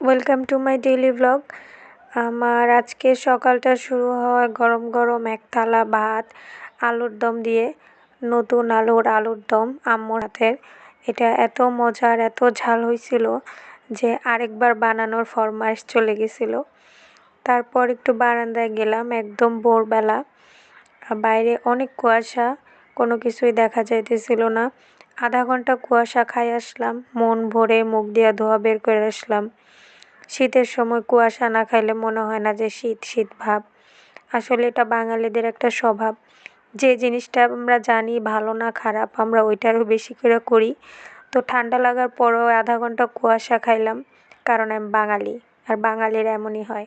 Welcome to my daily blog আমার আজকে সকালটা শুরু হয় গরম গরম এক থালা ভাত, আলুর দম দিয়ে। নতুন আলুর আলুর দম আম্মুর হাতের। এটা এত মজার, এত ঝাল হয়েছিল যে আরেকবার বানানোর ফরমাইশ চলে গেছিল। তারপর একটু বারান্দায় গেলাম একদম ভোরবেলা। বাইরে অনেক কুয়াশা, কোনো কিছুই দেখা যাইতেছিল না। আধা ঘণ্টা কুয়াশা খাই আসলাম, মন ভরে মুখ দিয়া ধোয়া বের করে আসলাম। শীতের সময় কুয়াশা না খাইলে মনে হয় না যে শীত শীত ভাব। আসলে এটা বাঙালিদের একটা স্বভাব। যে জিনিসটা আমরা জানি ভালো না খারাপ, আমরা ওইটারও বেশি করে করি। তো ঠান্ডা লাগার পরেও আধা ঘণ্টা কুয়াশা খাইলাম, কারণ আমি বাঙালি, আর বাঙালির এমনই হয়।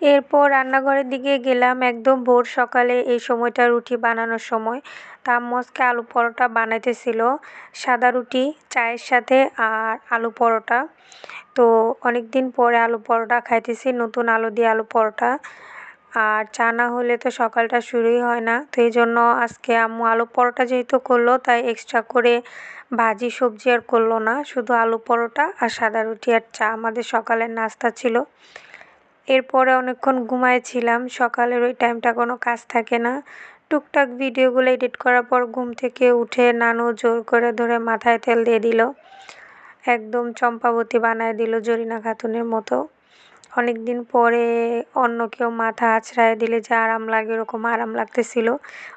এরপর রান্নাঘরের দিকে গেলাম একদম ভোর সকালে এই সময়টা রুটি বানানোর সময়। তা আম্মু আলু পরোটা বানাইতেছিল, সাদা রুটি, চায়ের সাথে আর আলু পরোটা। তো অনেক দিন পরে আলু পরোটা খাইতেছি, নতুন আলু দিয়ে আলু পরোটা। আর চা না হলে তো সকালটা শুরুই হয় না। তো এই জন্য আজকে আম্মু আলু পরোটা যেহেতু করল, তাই এক্সট্রা করে ভাজি সবজি আর করল না। শুধু আলু পরোটা আর সাদা রুটি আর চা আমাদের সকালের নাস্তা ছিল। এরপরে অনেকক্ষণ ঘুমাইছিলাম। সকালের ওই টাইমটা কোনো কাজ থাকে না। টুকটাক ভিডিওগুলো এডিট করার পর ঘুম থেকে উঠে নানু জোর করে ধরে মাথায় তেল দিয়ে দিল। একদম চম্পাবতী বানায় দিল জরিনা খাতুনের মতো। অনেক দিন পরে অন্য কেউ মাথা আছড়ায় দিলে যে আরাম লাগে এরকম আরাম লাগতেছিল।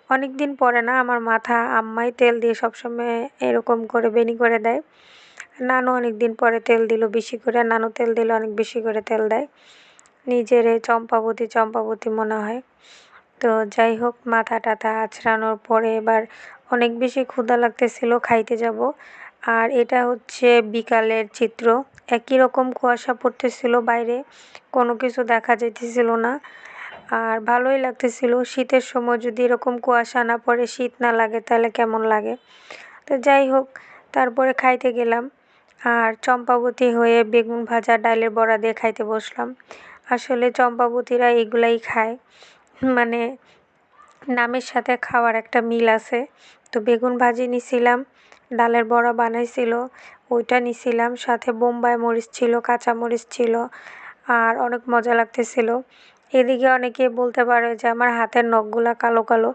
অনেক দিন পরে না, আমার মাথা আম্মাই তেল দিয়ে সবসময় এরকম করে বেনি করে দেয়। নানু অনেক দিন পরে তেল দিল, বেশি করে। নানু তেল দিলে অনেক বেশি করে তেল দেয়। নিজের চম্পাবতী চম্পাবতী মনে হয়। তো যাই হোক, মাথা টাথা আছড়ানোর পরে এবার অনেক বেশি ক্ষুধা লাগতেছিল, খাইতে যাব। আর এটা হচ্ছে বিকালের চিত্র। একই রকম কুয়াশা পড়তেছিল বাইরে, কোনো কিছু দেখা যাইতেছিল না। আর ভালোই লাগতেছিল, শীতের সময় যদি এরকম কুয়াশা না পড়ে, শীত না লাগে, তাহলে কেমন লাগে? তো যাই হোক, তারপরে খাইতে গেলাম। আর চম্পাবতী হয়ে বেগুন ভাজা, ডালের বড়া দিয়ে খাইতে বসলাম। আসলে চম্পাবতীরা এগুলাই খায়। মানে নামের সাথে খাওয়ার একটা মিল আছে। তো বেগুন ভাজি নিছিলাম, ডালের বড়া বানাইছিল, ওইটা নিছিলাম, সাথে বোম্বাই মরিচ ছিল, কাঁচা মরিচ ছিল, আর অনেক মজা লাগতেছিল। এদিকে অনেকে বলতে পারে যে আমার হাতের নখগুলা কালো কালো।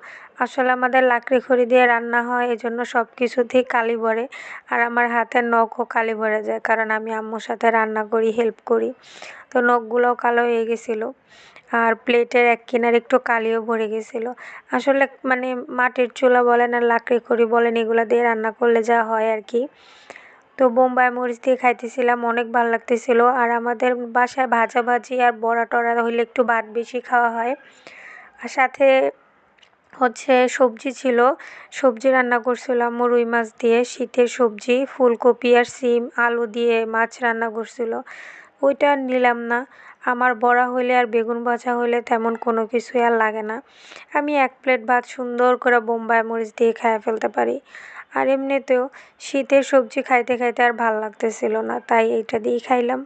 আসলে আমাদের লাকড়ি খড়ি দিয়ে রান্না হয় এই জন্য সব কিছুতেই কালি ভরে আর আমার হাতের নখও কালি ভরে যায়, কারণ আমি আম্মুর সাথে রান্না করি হেল্প করি। তো নখগুলোও কালো হয়ে গেছিল আর প্লেটের এক কিনার একটু কালিও ভরে গেছিল। আসলে মানে মাটির চুলা বলেন আর লাকড়ি খড়ি বলেন, এগুলো দিয়ে রান্না করলে যা হয় আর কি। তো বোম্বাই মরিচ দিয়ে খাইতেছিলাম, অনেক ভালো লাগতেছিল। আর আমাদের বাসায় ভাজা ভাজি আর বড়া টড়া হইলে একটু ভাত বেশি খাওয়া হয়। আর সাথে হচ্ছে সবজি ছিল। সবজি রান্না করছিলাম রুই মাছ দিয়ে, শীতের সবজি, ফুলকপি আর সিম, আলু দিয়ে মাছ রান্না করছিল। ওইটা নিলাম না। আমার বড়া হইলে আর বেগুন ভাজা হইলে তেমন কোনো কিছুই আর লাগে না। আমি এক প্লেট ভাত সুন্দর করে বোম্বাই মরিচ দিয়ে খেয়ে ফেলতে পারি। আর এমনিতেও শীতের সবজি খাইতে খাইতে আর ভালো লাগতেছিল না তাই এইটা দিয়েই খাইলাম।